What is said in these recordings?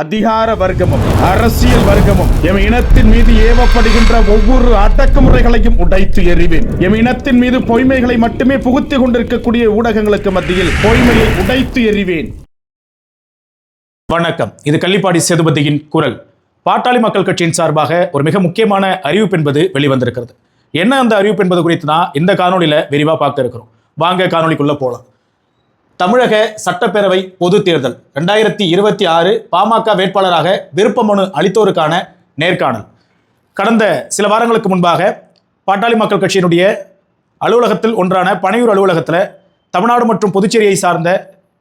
அதிகார வர்க்கமும் அரசியல் வர்க்கமும் எம் இனத்தின் மீது ஏவப்படுகின்ற ஒவ்வொரு அடக்குமுறைகளையும் உடைத்து எறிவேன். எம் இனத்தின் மீது பொய்மைகளை மட்டுமே புகுத்திக் கொண்டிருக்கக்கூடிய ஊடகங்களுக்கு மத்தியில் பொய்மையை உடைத்து எறிவேன். வணக்கம். இது கள்ளிப்பாடி சேதுபதியின் குரல். பாட்டாளி மக்கள் கட்சியின் சார்பாக ஒரு மிக முக்கியமான அறிவிப்பு என்பது வெளிவந்திருக்கிறது. என்ன அந்த அறிவிப்பு என்பது குறித்து தான் இந்த காணொளியில விரிவா பார்க்க இருக்கிறோம் வாங்க காணொலிக்குள்ள போலாம். தமிழக சட்டப்பேரவை பொது தேர்தல். ரெண்டாயிரத்தி இருபத்தி ஆறு பாமக வேட்பாளராக விருப்ப மனு அளித்தோருக்கான நேர்காணல். கடந்த சில வாரங்களுக்கு முன்பாக பாட்டாளி மக்கள் கட்சியினுடைய அலுவலகத்தில் ஒன்றான பனையூர் அலுவலகத்தில் தமிழ்நாடு மற்றும் புதுச்சேரியை சார்ந்த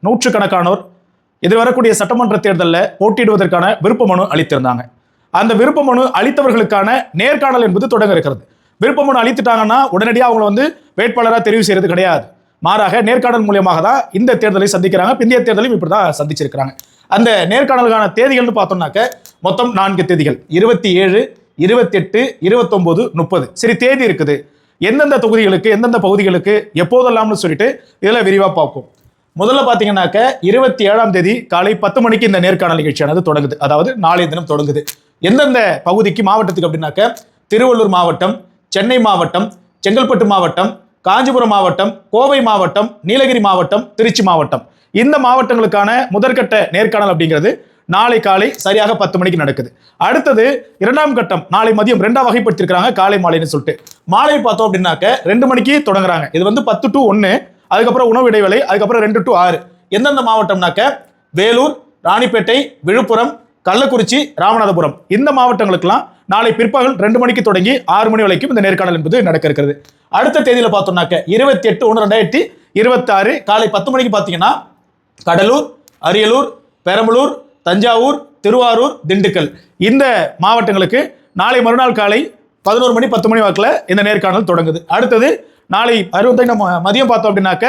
நூற்றுக்கணக்கானோர் எதிர்வரக்கூடிய சட்டமன்ற தேர்தலில் போட்டியிடுவதற்கான விருப்ப மனு அளித்திருந்தாங்க. அந்த விருப்ப மனு அளித்தவர்களுக்கான நேர்காணல் என்பது தொடங்க இருக்கிறது. விருப்ப மனு அளித்துட்டாங்கன்னா உடனடியாக அவங்களை வந்து வேட்பாளராக தெரிவு செய்கிறது கிடையாது. மாறாக நேர்காணல் மூலியமாக தான் இந்த தேர்தலை சந்திக்கிறாங்க. பிந்தைய தேர்தலையும் இப்படி தான் சந்திச்சிருக்கிறாங்க. அந்த நேர்காணலுக்கான தேதிகள்னு பார்த்தோம்னாக்க மொத்தம் நான்கு தேதிகள். இருபத்தி ஏழு இருபத்தெட்டு இருபத்தொம்போது முப்பது. சரி தேதி இருக்குது. எந்தெந்த தொகுதிகளுக்கு எந்தெந்த பகுதிகளுக்கு எப்போதெல்லாம்னு சொல்லிட்டு இதில் விரிவாக பார்ப்போம். முதல்ல பார்த்தீங்கன்னாக்க இருபத்தி ஏழாம் தேதி காலை பத்து மணிக்கு இந்த நேர்காணல் நிகழ்ச்சியானது தொடங்குது. அதாவது நாளைய தினம் தொடங்குது. எந்தெந்த பகுதிக்கு மாவட்டத்துக்கு அப்படின்னாக்க திருவள்ளூர் மாவட்டம் சென்னை மாவட்டம் செங்கல்பட்டு மாவட்டம் காஞ்சிபுரம் மாவட்டம் கோவை மாவட்டம் நீலகிரி மாவட்டம் திருச்சி மாவட்டம். இந்த மாவட்டங்களுக்கான முதற்கட்ட நேர்காணல் அப்படிங்கிறது நாளை காலை சரியாக பத்து மணிக்கு நடக்குது. அடுத்தது இரண்டாம் கட்டம் நாளை மதியம் ரெண்டா வகைப்படுத்திருக்கிறாங்க காலை மாலைன்னு சொல்லிட்டு. மாலை பார்த்தோம் அப்படின்னாக்க ரெண்டு மணிக்கு தொடங்குறாங்க. இது வந்து பத்து டு ஒன்று அதுக்கப்புறம் உணவு இடைவேளை அதுக்கப்புறம் ரெண்டு டு ஆறு. எந்தெந்த மாவட்டம்னாக்க? வேலூர் ராணிப்பேட்டை விழுப்புரம் கள்ளக்குறிச்சி ராமநாதபுரம். இந்த மாவட்டங்களுக்கெல்லாம் நாளை பிற்பகல் ரெண்டு மணிக்கு தொடங்கி ஆறு மணி வரைக்கும் இந்த நேர்காணல் என்பது நடக்க இருக்கிறது. அடுத்த தேதியில் பார்த்தோம்னாக்க இருபத்தி எட்டு ஒன்று ரெண்டாயிரத்தி இருபத்தாறு காலை பத்து மணிக்கு பார்த்தீங்கன்னா கடலூர் அரியலூர் பெரம்பலூர் தஞ்சாவூர் திருவாரூர் திண்டுக்கல். இந்த மாவட்டங்களுக்கு நாளை மறுநாள் காலை பதினோரு மணி பத்து மணி வாக்கில் இந்த நேர்காணல் தொடங்குது. அடுத்தது நாளை அறுபத்தைந்து மதியம் பார்த்தோம் அப்படின்னாக்க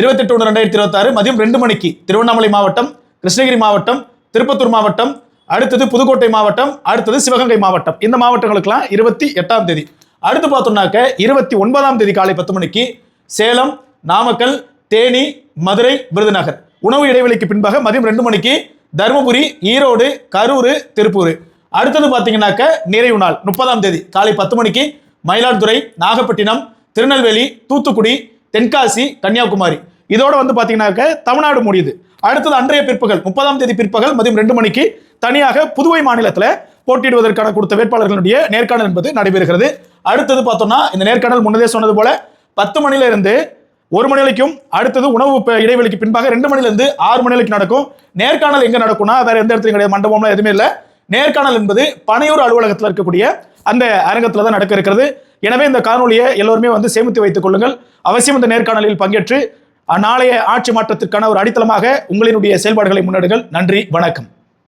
இருபத்தெட்டு ஒன்று ரெண்டாயிரத்தி இருபத்தாறு மதியம் ரெண்டு மணிக்கு திருவண்ணாமலை மாவட்டம் கிருஷ்ணகிரி மாவட்டம் திருப்பத்தூர் மாவட்டம் அடுத்தது புதுக்கோட்டை மாவட்டம் அடுத்தது சிவகங்கை மாவட்டம். இந்த மாவட்டங்களுக்கெல்லாம் இருபத்தி எட்டாம் தேதி. அடுத்து பார்த்தோம்னாக்க இருபத்தி ஒன்பதாம் தேதி காலை பத்து மணிக்கு சேலம் நாமக்கல் தேனி மதுரை விருதுநகர். உணவு இடைவெளிக்கு பின்பாக மதியம் ரெண்டு மணிக்கு தருமபுரி ஈரோடு கரூர் திருப்பூர். அடுத்தது பார்த்தீங்கன்னாக்க நிறைவு நாள் முப்பதாம் தேதி காலை பத்து மணிக்கு மயிலாடுதுறை நாகப்பட்டினம் திருநெல்வேலி தூத்துக்குடி தென்காசி கன்னியாகுமரி. இதோட வந்து பார்த்தீங்கன்னாக்க தமிழ்நாடு முடியுது. அடுத்தது அன்றைய பிற்பகல் முப்பதாம் தேதி பிற்பகல் மதியம் ரெண்டு மணிக்கு தனியாக புதுவை மாநிலத்தில் போட்டியிடுவதற்கான கொடுத்த வேட்பாளர்களுடைய நேர்காணல் என்பது நடைபெறுகிறது. அடுத்தது பார்த்தோம்னா இந்த நேர்காணல் முன்னதே சொன்னது போல பத்து மணிலிருந்து ஒரு மணி வரைக்கும் அடுத்தது உணவு இடைவெளிக்கு பின்பாக ரெண்டு மணிலேருந்து ஆறு மணி வரைக்கும் நடக்கும். நேர்காணல் எங்கே நடக்கும்னா வேற எந்த இடத்துலையும் கிடையாது மண்டபம்லாம் எதுவுமே இல்லை. நேர்காணல் என்பது பனையூர் அலுவலகத்தில் இருக்கக்கூடிய அந்த அரங்கத்தில் தான் நடக்க இருக்கிறது. எனவே இந்த காணொலியை எல்லோருமே வந்து சேமித்து வைத்துக் கொள்ளுங்கள். அவசியம் இந்த நேர்காணலில் பங்கேற்று நாளைய ஆட்சி மாற்றத்திற்கான ஒரு அடித்தளமாக உங்களினுடைய செயல்பாடுகளை முன்னெடுங்கள். நன்றி வணக்கம்.